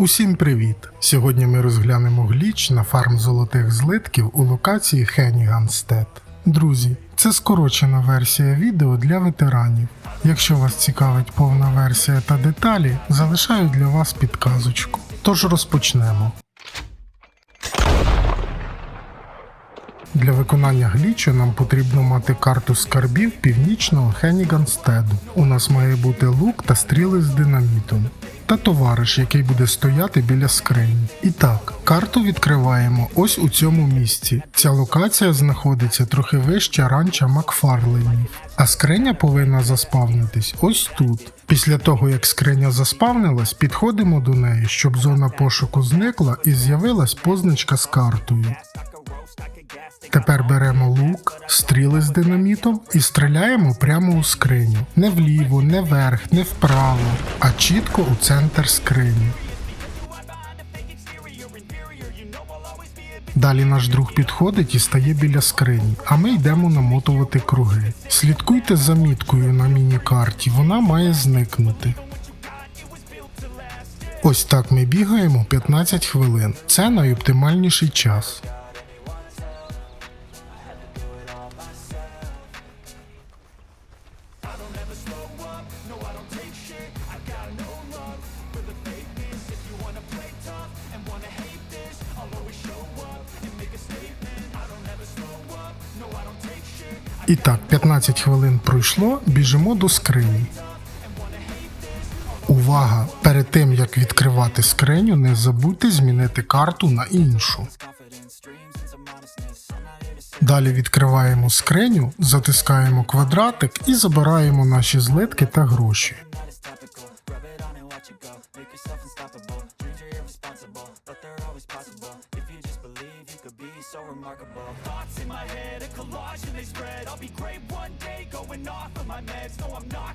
Усім привіт! Сьогодні ми розглянемо гліч на фарм золотих злитків у локації Хенніганстед. Друзі, це скорочена версія відео для ветеранів. Якщо вас цікавить повна версія та деталі, залишаю для вас підказочку. Тож розпочнемо. Для виконання глічу нам потрібно мати карту скарбів північного Хенніганстеду. У нас має бути лук та стріли з динамітом. Та товариш, який буде стояти біля скрині. І так, карту відкриваємо ось у цьому місці. Ця локація знаходиться трохи вище ранча Макфарленів, а скриня повинна заспавнитись ось тут. Після того, як скриня заспавнилась, підходимо до неї, щоб зона пошуку зникла і з'явилась позначка з картою. Тепер беремо лук, стріли з динамітом і стріляємо прямо у скриню. Не вліво, не вверх, не вправо, а чітко у центр скрині. Далі наш друг підходить і стає біля скрині, а ми йдемо намотувати круги. Слідкуйте за міткою на міні-карті, вона має зникнути. Ось так ми бігаємо 15 хвилин. Це найоптимальніший час. І так, 15 хвилин пройшло, біжимо до скрині. Увага! Перед тим як відкривати скриню, не забудьте змінити карту на іншу. Далі відкриваємо скриню, затискаємо квадратик і забираємо наші злитки та гроші. Thoughts in my head, a collage and they spread. I'll be great one day, going off of my meds. No, I'm not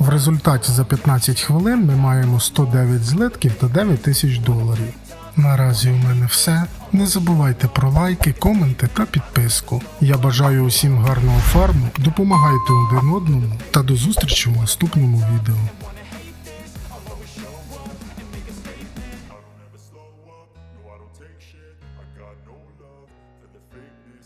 В результаті за 15 хвилин ми маємо 109 злитків та 9 тисяч доларів. Наразі у мене все. Не забувайте про лайки, коменти та підписку. Я бажаю усім гарного фарму, допомагайте один одному та до зустрічі в наступному відео.